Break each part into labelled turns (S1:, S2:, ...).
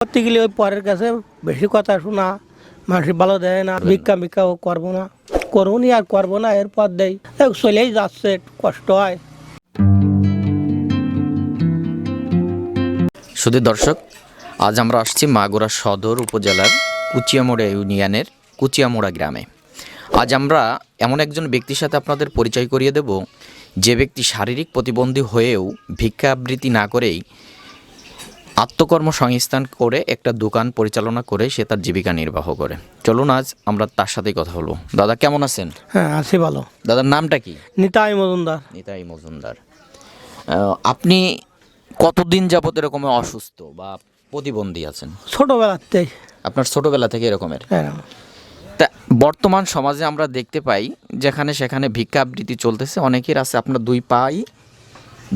S1: করতে গেলে ওই পরের কাছে বেশি কথা শোনা মানুষ ভালো দেয় না, ভিক্ষা ভিক্ষাও করব না। করব আর করব না এরপর এই চলেই যাচ্ছে, কষ্ট হয়।
S2: শুধু দর্শক, আজ আমরা আসছি মাগুরা সদর উপজেলার কুচিয়ামোড়া ইউনিয়নের কুচিয়ামোড়া গ্রামে। আজ আমরা এমন একজন ব্যক্তির সাথে আপনাদের পরিচয় করিয়ে দেব, যে ব্যক্তি শারীরিক প্রতিবন্ধী হয়েও ভিক্ষা আবৃত্তি না করেই আত্মকর্ম সংস্থান করে একটা দোকান পরিচালনা করে সে তার জীবিকা নির্বাহ করে। চলুন আজ আমরা তার সাথেই কথা হলো দাদা কেমন আছেন?
S1: হ্যাঁ আছি ভালো।
S2: দাদার নামটা কি?
S1: নিতাই মজুমদার।
S2: নিতাই মজুমদার। আপনি কতদিন যাবত এরকম অসুস্থ বা প্রতিবন্ধী আছেন?
S1: ছোটোবেলাতেই
S2: আপনার ছোটবেলা থেকে এরকমের?
S1: হ্যাঁ।
S2: তা বর্তমান সমাজে আমরা দেখতে পাই যেখানে সেখানে ভিক্ষা আবৃত্তি চলতেছে অনেকের আছে আপনার দুই পাই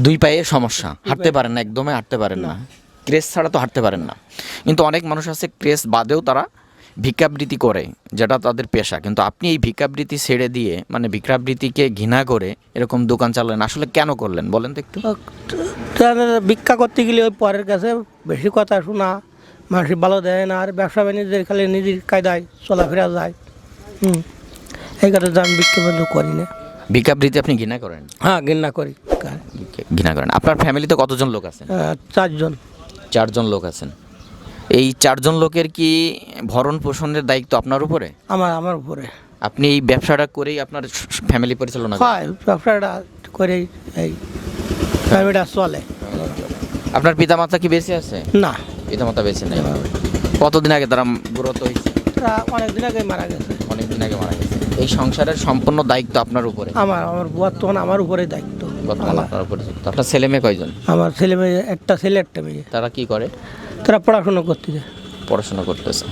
S2: দুই পায়ে সমস্যা। হাঁটতে পারেন না একদমই হাঁটতে পারেন না। ক্রেস ছাড়া তো হাঁটতে পারেন না। কিন্তু অনেক মানুষ আছে ক্রেস বাদেও তারা ভিক্ষাবৃত্তি করে যেটা তাদের পেশা। কিন্তু আপনি এই ভিক্ষাবৃত্তি ছেড়ে দিয়ে মানে ভিক্ষাবৃত্তিকে ঘৃণা করে এরকম দোকান চালালেন আসলে কেন করলেন? বলেন তো একটু।
S1: ভিক্ষা করতে গেলে ওই পরের কাছে বেশি কথা শোনা মানুষ ভালো দেয় না আর ব্যবসা বাণিজ্যের খালি নিজের কায়দায় চলাফেরা যায়। হুম এই কারণে আমি ভিক্ষা বন্ধ করি না।
S2: ভিক্ষাবৃত্তি আপনি ঘৃণা করেন?
S1: হ্যাঁ ঘৃণা করি।
S2: ঘৃণা করেন। আপনার ফ্যামিলিতে কতজন লোক আছেন?
S1: হ্যাঁ, চারজন।
S2: চারজন লোক আছেন। এই চারজন লোকের কি ভরণ পোষণের দায়িত্ব আপনার উপরে?
S1: আমার আমার উপরে।
S2: আপনি এই ব্যবসাটা করেই আপনার ফ্যামিলি পরিচালনা?
S1: হয় ব্যবসাটা করেই এই ফ্যামিলিটা চলে।
S2: আপনার পিতামাতা কি বেঁচে আছে?
S1: না।
S2: পিতামাতা বেঁচে নেই। কতদিন আগে তারা ব্রত হয়েছে?
S1: তারা অনেকদিন আগে মারা গেছে।
S2: অনেকদিন আগে মারা গেছে। এই সংসারের সম্পূর্ণ দায়িত্ব আপনার উপরে?
S1: আমার আমার বর্তমান আমার উপরে দায়িত্ব।
S2: বর্তমানে? আপনার উপরে আপনার ছেলে মেয়ে কয়জন?
S1: আমার ছেলে মেয়ে একটা ছেলে একটা মেয়ে।
S2: তারা কি করে?
S1: তারা পড়াশোনা করতে যায়।
S2: পড়াশোনা করতেছে।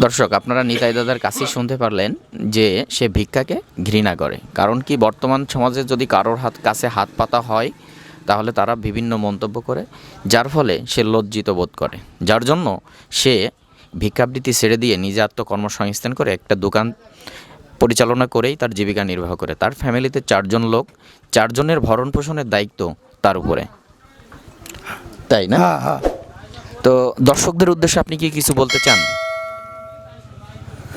S2: দর্শক আপনারা নিতাই দাদার কাছেই শুনতে পারলেন যে সে ভিক্ষাকে ঘৃণা করে। কারণ কি বর্তমান সমাজে যদি কারোর হাত কাছে হাত পাতা হয় তাহলে তারা বিভিন্ন মন্তব্য করে যার ফলে সে লজ্জিত বোধ করে। যার জন্য সে ভিক্ষাবৃত্তি ছেড়ে দিয়ে নিজে আত্মকর্মসংস্থান করে একটা দোকান পরিচালনা করেই তার জীবিকা নির্বাহ করে। তার ফ্যামিলিতে চারজন লোক চারজনের ভরণ পোষণের দায়িত্ব তার উপরে। তাই না?
S1: হ্যাঁ হ্যাঁ।
S2: তো দর্শকদের উদ্দেশ্যে আপনি কি কিছু বলতে চান?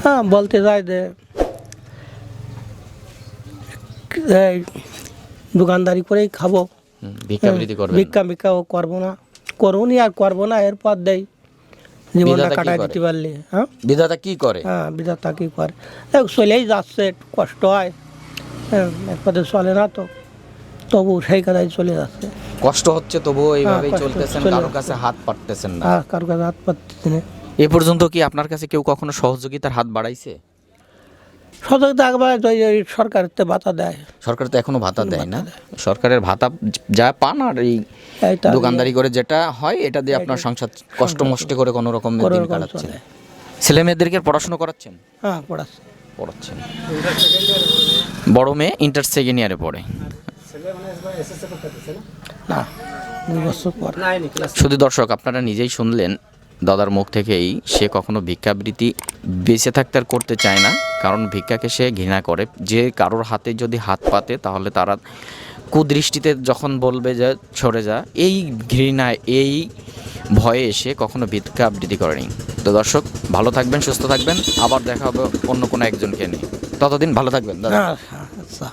S1: হ্যাঁ বলতে চাই যে দোকানদারি করেই খাব।
S2: করবেন
S1: ভিক্ষা ভিক্ষাও করব না। করব নি আর করব না এরপর দেই। জীবনটা কাটাই দিতে পারলে হ্যাঁ?
S2: বিধাতা কি করে?
S1: হ্যাঁ বিধাতা কি করে? দেখ চলেই যাচ্ছে একটু কষ্ট হয়। হ্যাঁ একপাতে চলে না তো। তবু সেই কথাই চলে যাচ্ছে।
S2: কষ্ট হচ্ছে তবুও এইভাবেই
S1: কষ্ট
S2: চলতেছেন কারোর কাছে হাত পারতেছেন না।
S1: কারোর কাছে হাত পাততেছেন
S2: এ পর্যন্ত কি আপনার কাছে কেউ কখনো সহযোগিতার হাত বাড়াইছে?
S1: তো এই সরকারের তো বাতা দেয়।
S2: সরকার তো এখনও ভাতা দেয় না। সরকারের ভাতা যা পান আর এই দোকানদারি করে যেটা হয় এটা দিয়ে আপনার সংসার কষ্ট মষ্ট করে কোনো রকম দিন কাটাচ্ছেন। ছেলে মেয়েদেরকে পড়াশোনা করাচ্ছেন?
S1: হ্যাঁ পড়াচ্ছে।
S2: পড়াচ্ছেন। বড় মেয়ে ইন্টার সেকেন্ড ইয়ারে পড়ে।
S1: না
S2: শুধু দর্শক আপনারা নিজেই শুনলেন দাদার মুখ থেকেই সে কখনো ভিক্ষাবৃত্তি বেঁচে থাকতে আর করতে চায় না। কারণ ভিক্ষাকে সে ঘৃণা করে। যে কারোর হাতে যদি হাত পাতে, তাহলে তারা কুদৃষ্টিতে যখন বলবে যে, সরে যা। এই ঘৃণায়, এই ভয়ে এসে কখনো ভিক্ষা আবৃত্তি করেনি। তো দর্শক, ভালো থাকবেন, সুস্থ থাকবেন। আবার দেখা হবে অন্য কোনো একজনকে নিয়ে। ততদিন ভালো থাকবেন, দাদা।
S1: হ্যাঁ আচ্ছা।